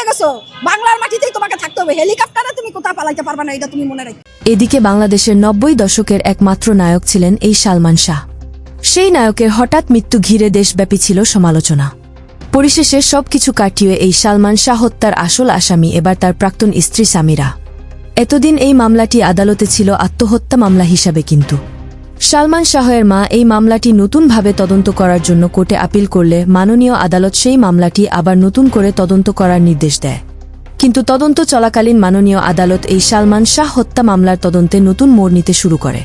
রয়ে গেছো? বাংলার মাটিতেই তোমাকে থাকতে হবে। হেলিকপ্টারে তুমি কোথাও পালাইতে পারবে না, এটা তুমি মনে রাখো। এদিকে বাংলাদেশের নব্বই দশকের একমাত্র নায়ক ছিলেন এই সালমান শাহ। সেই নায়কের হঠাৎ মৃত্যু ঘিরে দেশব্যাপী ছিল সমালোচনা। পরিশেষে সবকিছু কাটিয়ে এই সালমান শাহ হত্যার আসল আসামি এবার তার প্রাক্তন স্ত্রী সামিরা। এতদিন এই মামলাটি আদালতে ছিল আত্মহত্যা মামলা হিসাবে কিন্তু। সালমান শাহের মা এই মামলাটি নতুনভাবে তদন্ত করার জন্য কোর্টে আপিল করলে মাননীয় আদালত সেই মামলাটি আবার নতুন করে তদন্ত করার নির্দেশ দেয়। কিন্তু তদন্ত চলাকালীন মাননীয় আদালত এই সালমান শাহ হত্যা মামলার তদন্তে নতুন মোড় নিতে শুরু করে।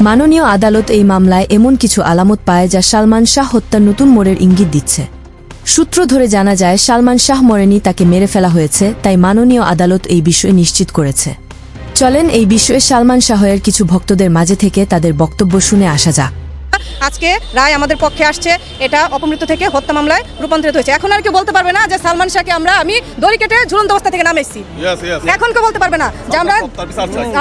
মাননীয় আদালত এই মামলায় এমন কিছু আলামত পায় যা সালমান শাহ হত্যার নতুন মোড়ের ইঙ্গিত দিচ্ছে। সূত্র ধরে জানা যায়, সালমান শাহ মরেনি, তাকে মেরে ফেলা হয়েছে, তাই মাননীয় আদালত এই বিষয়ে নিশ্চিত করেছে। চলেন এই বিষয়ে সালমান শাহের কিছু ভক্তদের মাঝে থেকে তাদের বক্তব্য শুনে আসা যাক। আজকে রায় আমাদের পক্ষে আসছে এটা অপমৃত্যু থেকে হত্যা মামলায় রূপান্তরিত হয়েছে। এখন আর কেউ বলতে পারবে না যে সালমান শাহকে আমরা আমি দড়ি কেটে ঝুলন্ত অবস্থা থেকে নামাইছি. এখন কেউ বলতে পারবে না যে আমরা।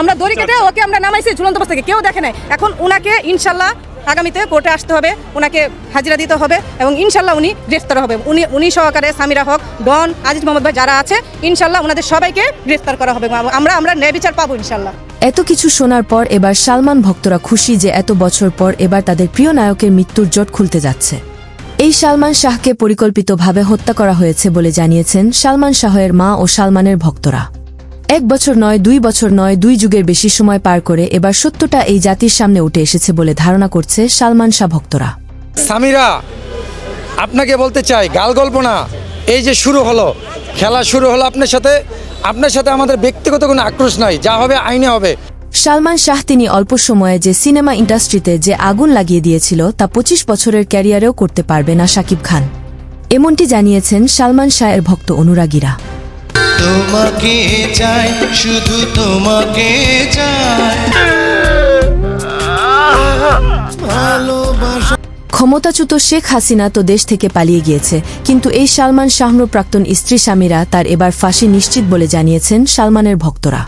আমরা দড়ি কেটে ওকে আমরা নামাইছি ঝুলন্ত অবস্থা থেকে। কেউ দেখে নাই। এখন উনাকে ইনশাল্লাহ আগামীতে কোর্টে আসতে হবে, উনাকে হাজিরা দিতে হবে এবং ইনশাল্লাহ উনি গ্রেফতার হবে। উনি উনি সহকারে সামিরা হক, ডন, আজিজ মোহাম্মদ ভাই যারা আছে, ইনশাল্লাহ ওনাদের সবাইকে গ্রেফতার করা হবে। আমরা আমরা ন্যায় বিচার পাবো ইনশাল্লাহ। এত কিছু শোনার পর এবার সালমান ভক্তরা খুশি যে এত বছর পর এবার তাদের প্রিয় নায়কের মৃত্যুর জট খুলতে যাচ্ছে। এই সালমান শাহকে পরিকল্পিতভাবে হত্যা করা হয়েছে বলে জানিয়েছেন সালমান শাহের মা ও সালমানের ভক্তরা। এক বছর নয় দুই বছর নয় দুই যুগের বেশি সময় পার করে এবার সত্যটা এই জাতির সামনে উঠে এসেছে বলে ধারণা করছে সালমান শাহ ভক্তরা। সামিরা আপনাকে বলতে চাই গাল গল্প না। এই যে শুরু হলো খেলা শুরু হলো আপনার সাথে। আপনার সাথে আমাদের ব্যক্তিগত কোনো আক্রোশ নাই যা হবে আইনে হবে। সালমান শাহ তিনি অল্প সময়ে যে সিনেমা ইন্ডাস্ট্রিতে যে আগুন লাগিয়ে দিয়েছিল তা পঁচিশ বছরের ক্যারিয়ারেও করতে পারবে না শাকিব খান। এমনটি জানিয়েছেন সালমান শাহের ভক্ত অনুরাগীরা। তোমাকে চাই, শুধু তোমাকে চাই। ক্ষমতাচ্যুত শেখ হাসিনা তো দেশ থেকে পালিয়ে গিয়েছে, কিন্তু এই সালমান শাহর প্রাক্তন স্ত্রী স্বামীরা তার এবার ফাঁসি নিশ্চিত বলে জানিয়েছেন সালমানের ভক্তরা।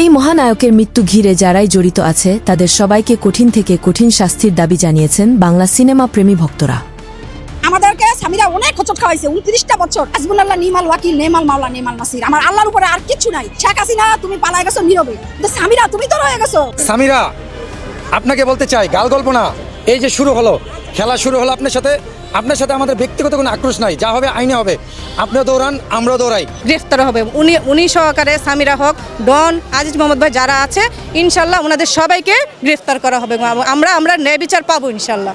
এই মহানায়কের মৃত্যু ঘিরে যারাই জড়িত আছে, তাদের সবাইকে কঠিন থেকে কঠিন শাস্তির দাবি জানিয়েছেন বাংলা সিনেমা প্রেমী ভক্তরা। আমাদেরকে স্বামীরা অনেক খচট খাওয়াইছে উনত্রিশটা বছর। হাসবুল্লাহ নিমাল ওয়াকিল নেমাল মাওলা নেমাল নাসির। আমার আল্লাহর উপরে আর কিছু নাই। শেখ হাসিনা তুমি পালাই গেছো নীরবে। কিন্তু স্বামীরা তুমি তো রয়ে গেছো। সামিরা আপনাকে বলতে চাই গাল গল্প না এই যে শুরু হলো খেলা শুরু হলো আপনার সাথে। আপনার সাথে আমাদের ব্যক্তিগত কোনো আক্রোশ নাই। যা হবে আইনে হবে। আপনিও দৌড়ান আমরাও দৌড়াই। গ্রেফতার হবে। উনি উনি সহকারে সামিরা হক ডন আজিজ মোহাম্মদ ভাই যারা আছে ইনশাল্লাহ ওনাদের সবাইকে গ্রেফতার করা হবে। আমরা আমরা ন্যায় বিচার পাবো ইনশাল্লাহ।